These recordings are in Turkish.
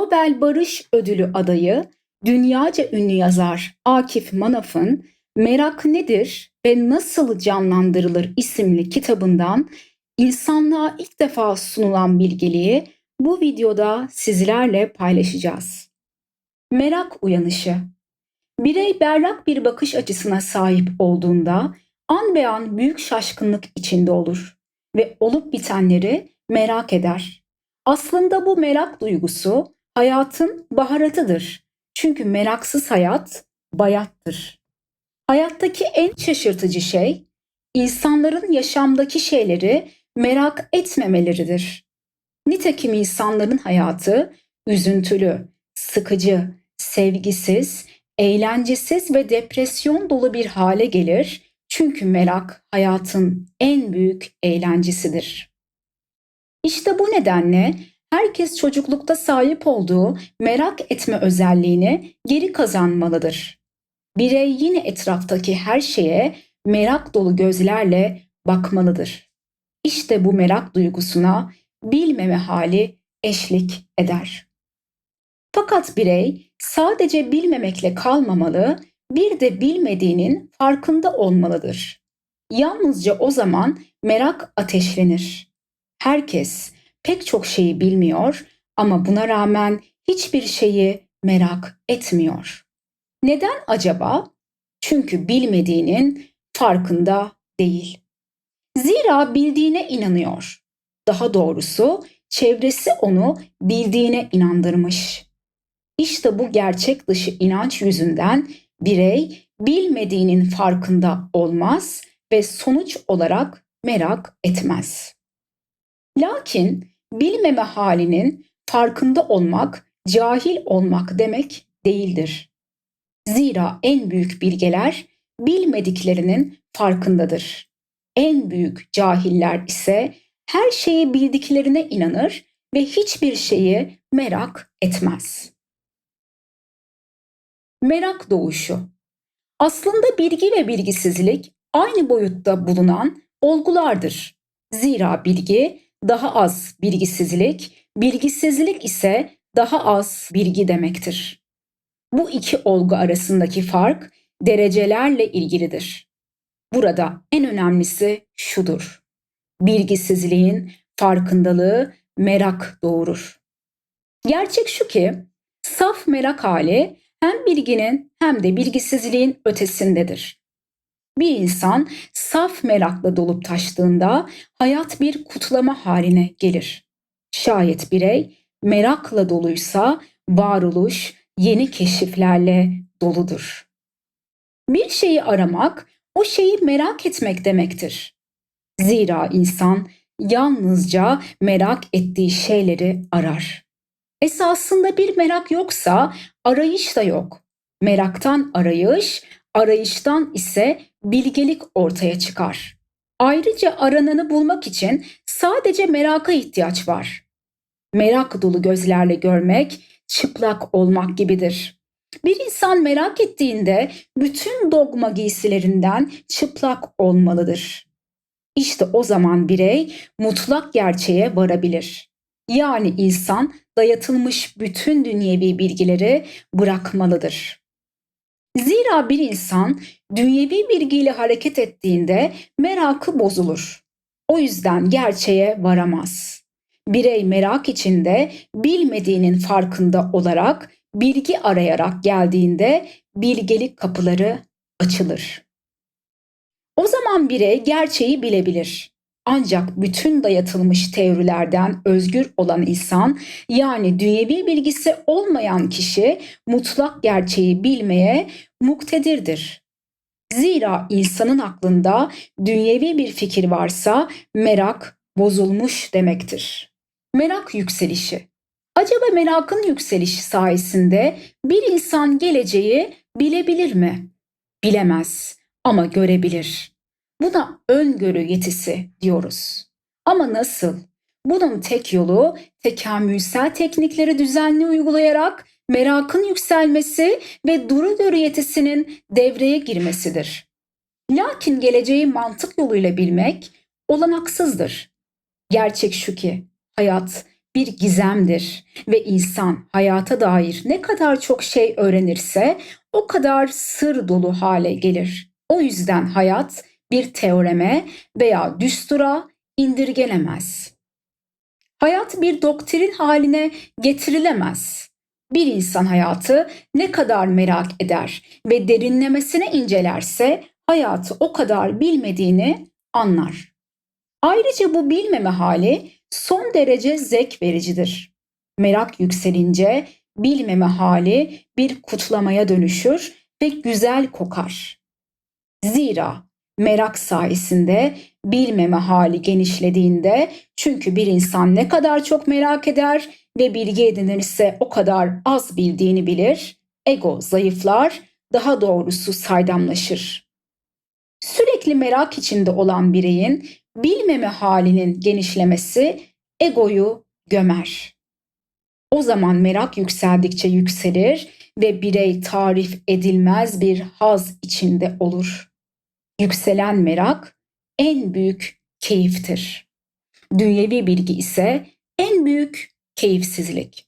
Nobel Barış Ödülü adayı, dünyaca ünlü yazar Akif Manaf'ın Merak Nedir ve Nasıl Canlandırılır isimli kitabından insanlığa ilk defa sunulan bilgeliği bu videoda sizlerle paylaşacağız. Merak uyanışı Birey berrak bir bakış açısına sahip olduğunda an be an büyük şaşkınlık içinde olur ve olup bitenleri merak eder. Aslında bu merak duygusu hayatın baharatıdır. Çünkü meraksız hayat bayattır. Hayattaki en şaşırtıcı şey insanların yaşamdaki şeyleri merak etmemeleridir. Nitekim insanların hayatı üzüntülü, sıkıcı, sevgisiz, eğlencesiz ve depresyon dolu bir hale gelir. Çünkü merak hayatın en büyük eğlencesidir. İşte bu nedenle herkes çocuklukta sahip olduğu merak etme özelliğini geri kazanmalıdır. Birey yine etraftaki her şeye merak dolu gözlerle bakmalıdır. İşte bu merak duygusuna bilmeme hali eşlik eder. Fakat birey sadece bilmemekle kalmamalı, bir de bilmediğinin farkında olmalıdır. Yalnızca o zaman merak ateşlenir. Herkes pek çok şeyi bilmiyor ama buna rağmen hiçbir şeyi merak etmiyor. Neden acaba? Çünkü bilmediğinin farkında değil. Zira bildiğine inanıyor. Daha doğrusu çevresi onu bildiğine inandırmış. İşte bu gerçek dışı inanç yüzünden birey bilmediğinin farkında olmaz ve sonuç olarak merak etmez. Lakin bilmeme halinin farkında olmak cahil olmak demek değildir. Zira en büyük bilgeler bilmediklerinin farkındadır. En büyük cahiller ise her şeyi bildiklerine inanır ve hiçbir şeyi merak etmez. Merak doğuşu Aslında bilgi ve bilgisizlik aynı boyutta bulunan olgulardır. Zira bilgi daha az bilgisizlik, bilgisizlik ise daha az bilgi demektir. Bu iki olgu arasındaki fark derecelerle ilgilidir. Burada en önemlisi şudur. Bilgisizliğin farkındalığı merak doğurur. Gerçek şu ki saf merak hali hem bilginin hem de bilgisizliğin ötesindedir. Bir insan saf merakla dolup taştığında hayat bir kutlama haline gelir. Şayet birey merakla doluysa varoluş yeni keşiflerle doludur. Bir şeyi aramak o şeyi merak etmek demektir. Zira insan yalnızca merak ettiği şeyleri arar. Esasında bir merak yoksa arayış da yok. Meraktan arayış, arayıştan ise bilgelik ortaya çıkar. Ayrıca arananı bulmak için sadece meraka ihtiyaç var. Merak dolu gözlerle görmek çıplak olmak gibidir. Bir insan merak ettiğinde bütün dogma giysilerinden çıplak olmalıdır. İşte o zaman birey mutlak gerçeğe varabilir. Yani insan dayatılmış bütün dünyevi bilgileri bırakmalıdır. Zira bir insan dünyevi bilgiyle hareket ettiğinde merakı bozulur. O yüzden gerçeğe varamaz. Birey merak içinde bilmediğinin farkında olarak bilgi arayarak geldiğinde bilgelik kapıları açılır. O zaman birey gerçeği bilebilir. Ancak bütün dayatılmış teorilerden özgür olan insan yani dünyevi bilgisi olmayan kişi mutlak gerçeği bilmeye muktedirdir. Zira insanın aklında dünyevi bir fikir varsa merak bozulmuş demektir. Merak yükselişi. Acaba merakın yükselişi sayesinde bir insan geleceği bilebilir mi? Bilemez ama görebilir. Buna öngörü yetisi diyoruz. Ama nasıl? Bunun tek yolu tekamülsel teknikleri düzenli uygulayarak merakın yükselmesi ve duru yetisinin devreye girmesidir. Lakin geleceği mantık yoluyla bilmek olanaksızdır. Gerçek şu ki hayat bir gizemdir ve insan hayata dair ne kadar çok şey öğrenirse o kadar sır dolu hale gelir. O yüzden hayat bir teoreme veya düstura indirgenemez. Hayat bir doktrin haline getirilemez. Bir insan hayatı ne kadar merak eder ve derinlemesine incelerse hayatı o kadar bilmediğini anlar. Ayrıca bu bilmeme hali son derece zevk vericidir. Merak yükselince bilmeme hali bir kutlamaya dönüşür ve güzel kokar. Zira merak sayesinde bilmeme hali genişlediğinde çünkü bir insan ne kadar çok merak eder ve bilgi edinirse o kadar az bildiğini bilir, ego zayıflar, daha doğrusu saydamlaşır. Sürekli merak içinde olan bireyin bilmeme halinin genişlemesi egoyu gömer. O zaman merak yükseldikçe yükselir ve birey tarif edilmez bir haz içinde olur. Yükselen merak en büyük keyiftir. Dünyevi bilgi ise en büyük keyifsizlik.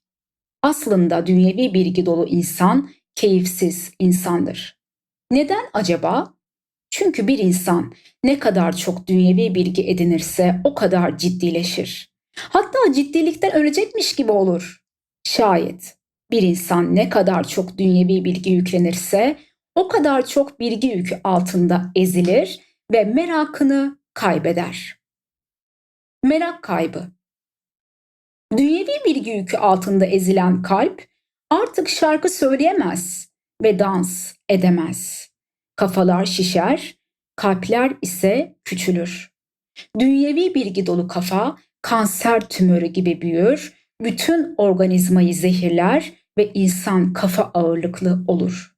Aslında dünyevi bilgi dolu insan keyifsiz insandır. Neden acaba? Çünkü bir insan ne kadar çok dünyevi bilgi edinirse o kadar ciddileşir. Hatta ciddilikten ölecekmiş gibi olur. Şayet bir insan ne kadar çok dünyevi bilgi yüklenirse o kadar çok bilgi yükü altında ezilir ve merakını kaybeder. Merak kaybı Dünyevi bilgi yükü altında ezilen kalp artık şarkı söyleyemez ve dans edemez. Kafalar şişer, kalpler ise küçülür. Dünyevi bilgi dolu kafa kanser tümörü gibi büyür, bütün organizmayı zehirler ve insan kafa ağırlıklı olur.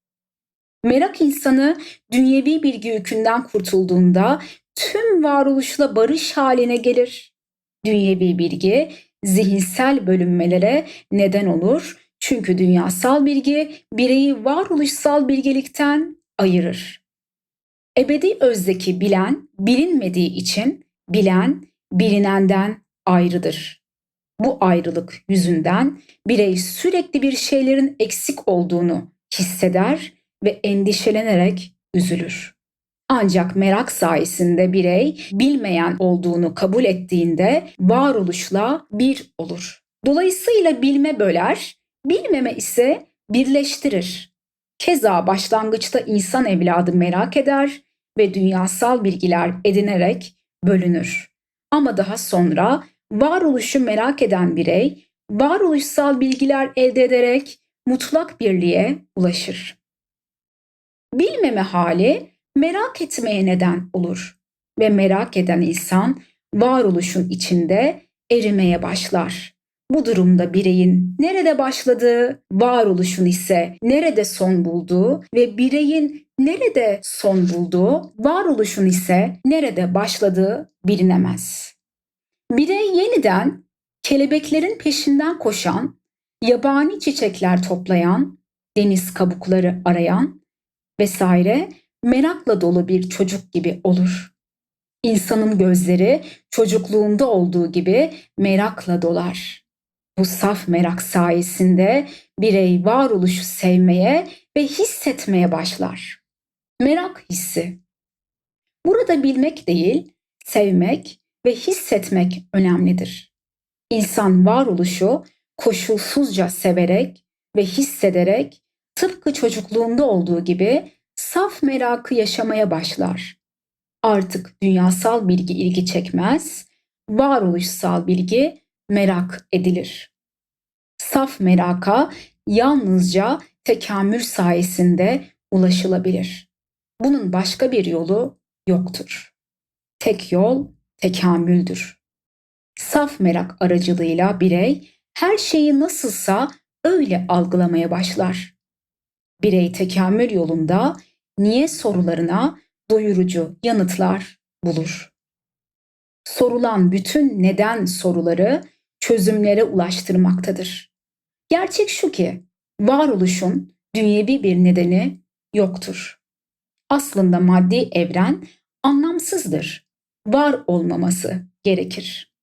Merak insanı dünyevi bilgi yükünden kurtulduğunda tüm varoluşla barış haline gelir. Dünyevi bilgi zihinsel bölünmelere neden olur. Çünkü dünyasal bilgi bireyi varoluşsal bilgelikten ayırır. Ebedi özdeki bilen bilinmediği için bilen bilinenden ayrıdır. Bu ayrılık yüzünden birey sürekli bir şeylerin eksik olduğunu hisseder ve endişelenerek üzülür. Ancak merak sayesinde birey bilmeyen olduğunu kabul ettiğinde varoluşla bir olur. Dolayısıyla bilme böler, bilmeme ise birleştirir. Keza başlangıçta insan evladı merak eder ve dünyasal bilgiler edinerek bölünür. Ama daha sonra varoluşu merak eden birey varoluşsal bilgiler elde ederek mutlak birliğe ulaşır. Bilmeme hali merak etmeye neden olur ve merak eden insan varoluşun içinde erimeye başlar. Bu durumda bireyin nerede başladığı, varoluşun ise nerede son bulduğu ve bireyin nerede son bulduğu, varoluşun ise nerede başladığı bilinemez. Birey yeniden kelebeklerin peşinden koşan, yabani çiçekler toplayan, deniz kabukları arayan vesaire merakla dolu bir çocuk gibi olur. İnsanın gözleri çocukluğunda olduğu gibi merakla dolar. Bu saf merak sayesinde birey varoluşu sevmeye ve hissetmeye başlar. Merak hissi. Burada bilmek değil, sevmek ve hissetmek önemlidir. İnsan varoluşu koşulsuzca severek ve hissederek tıpkı çocukluğunda olduğu gibi saf merakı yaşamaya başlar. Artık dünyasal bilgi ilgi çekmez, varoluşsal bilgi merak edilir. Saf meraka yalnızca tekamül sayesinde ulaşılabilir. Bunun başka bir yolu yoktur. Tek yol tekamüldür. Saf merak aracılığıyla birey her şeyi nasılsa öyle algılamaya başlar. Birey tekamül yolunda niye sorularına doyurucu yanıtlar bulur. Sorulan bütün neden soruları çözümlere ulaştırmaktadır. Gerçek şu ki varoluşun dünyevi bir nedeni yoktur. Aslında maddi evren anlamsızdır. Var olmaması gerekir.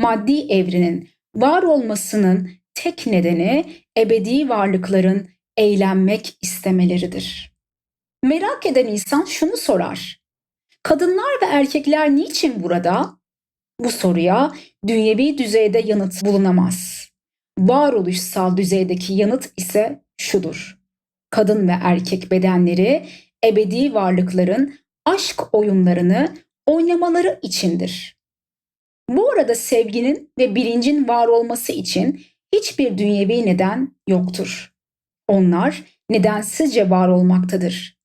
Maddi evrenin var olmasının tek nedeni ebedi varlıkların eğlenmek istemeleridir. Merak eden insan şunu sorar. Kadınlar ve erkekler niçin burada? Bu soruya dünyevi düzeyde yanıt bulunamaz. Varoluşsal düzeydeki yanıt ise şudur. Kadın ve erkek bedenleri ebedi varlıkların aşk oyunlarını oynamaları içindir. Bu arada sevginin ve bilincin var olması için hiçbir dünyevi neden yoktur. Onlar nedensizce var olmaktadır.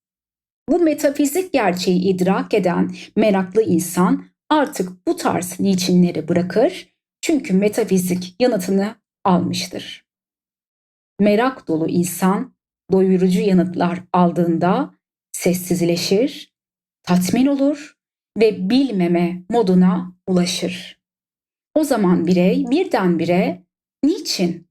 Bu metafizik gerçeği idrak eden meraklı insan artık bu tarz niçinleri bırakır çünkü metafizik yanıtını almıştır. Merak dolu insan doyurucu yanıtlar aldığında sessizleşir, tatmin olur ve bilmeme moduna ulaşır. O zaman birey birdenbire niçin,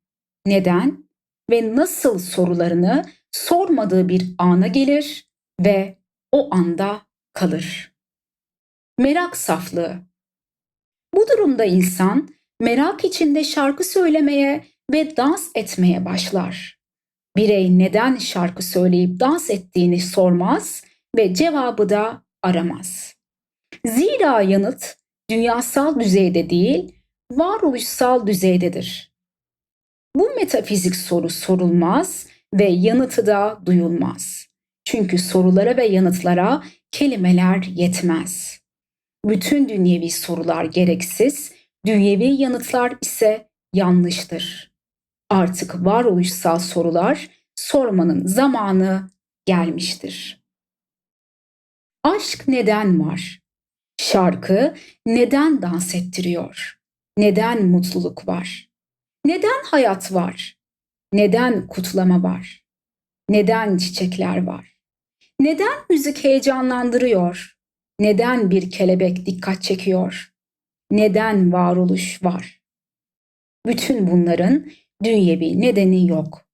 neden ve nasıl sorularını sormadığı bir ana gelir ve o anda kalır. Merak saflığı. Bu durumda insan merak içinde şarkı söylemeye ve dans etmeye başlar. Birey neden şarkı söyleyip dans ettiğini sormaz ve cevabı da aramaz. Zira yanıt dünyasal düzeyde değil, varoluşsal düzeydedir. Bu metafizik soru sorulmaz ve yanıtı da duyulmaz. Çünkü sorulara ve yanıtlara kelimeler yetmez. Bütün dünyevi sorular gereksiz, dünyevi yanıtlar ise yanlıştır. Artık varoluşsal sorular sormanın zamanı gelmiştir. Aşk neden var? Şarkı neden dans ettiriyor? Neden mutluluk var? Neden hayat var? Neden kutlama var? Neden çiçekler var? Neden müzik heyecanlandırıyor? Neden bir kelebek dikkat çekiyor? Neden varoluş var? Bütün bunların dünyevi nedeni yok.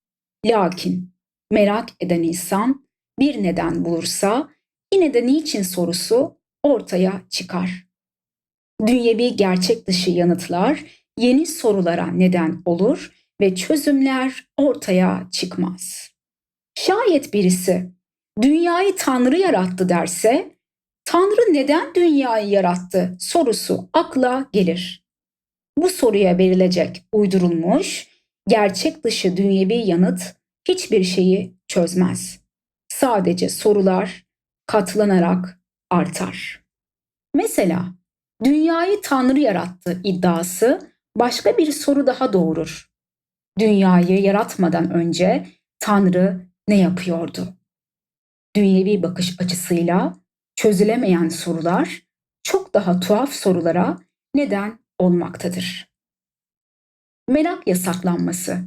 Lakin merak eden insan bir neden bulursa yine de niçin sorusu ortaya çıkar. Dünyevi gerçek dışı yanıtlar yeni sorulara neden olur ve çözümler ortaya çıkmaz. Şayet birisi dünyayı Tanrı yarattı derse, Tanrı neden dünyayı yarattı sorusu akla gelir. Bu soruya verilecek uydurulmuş, gerçek dışı dünyevi yanıt hiçbir şeyi çözmez. Sadece sorular katlanarak artar. Mesela dünyayı Tanrı yarattı iddiası başka bir soru daha doğurur. Dünyayı yaratmadan önce Tanrı ne yapıyordu? Dünyevi bakış açısıyla çözülemeyen sorular çok daha tuhaf sorulara neden olmaktadır. Merak yasaklanması.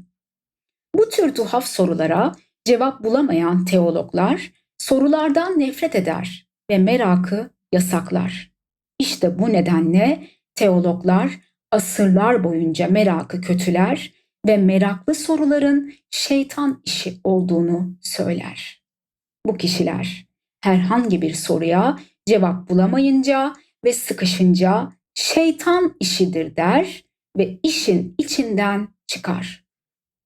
Bu tür tuhaf sorulara cevap bulamayan teologlar sorulardan nefret eder ve merakı yasaklar. İşte bu nedenle teologlar asırlar boyunca merakı kötüler ve meraklı soruların şeytan işi olduğunu söyler. Bu kişiler herhangi bir soruya cevap bulamayınca ve sıkışınca şeytan işidir der ve işin içinden çıkar.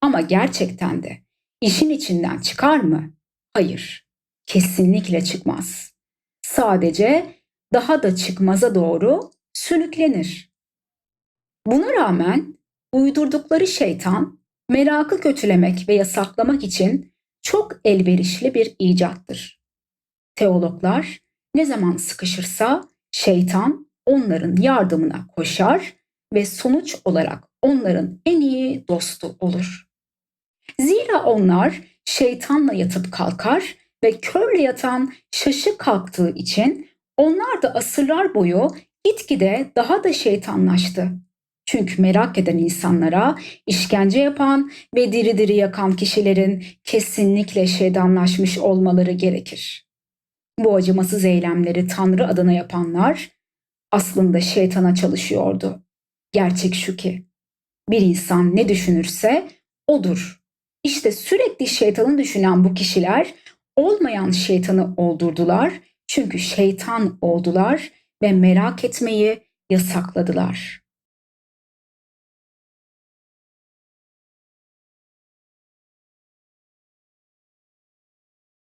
Ama gerçekten de işin içinden çıkar mı? Hayır. Kesinlikle çıkmaz. Sadece daha da çıkmaza doğru sürüklenir. Buna rağmen uydurdukları şeytan merakı kötülemek ve yasaklamak için çok elverişli bir icattır. Teologlar ne zaman sıkışırsa şeytan onların yardımına koşar ve sonuç olarak onların en iyi dostu olur. Zira onlar şeytanla yatıp kalkar ve körle yatan şaşı kalktığı için onlar da asırlar boyu gitgide daha da şeytanlaştı. Çünkü merak eden insanlara işkence yapan ve diri diri yakan kişilerin kesinlikle şeytanlaşmış olmaları gerekir. Bu acımasız eylemleri Tanrı adına yapanlar aslında şeytana çalışıyordu. Gerçek şu ki bir insan ne düşünürse odur. İşte sürekli şeytanı düşünen bu kişiler olmayan şeytanı oldurdular çünkü şeytan oldular ve merak etmeyi yasakladılar.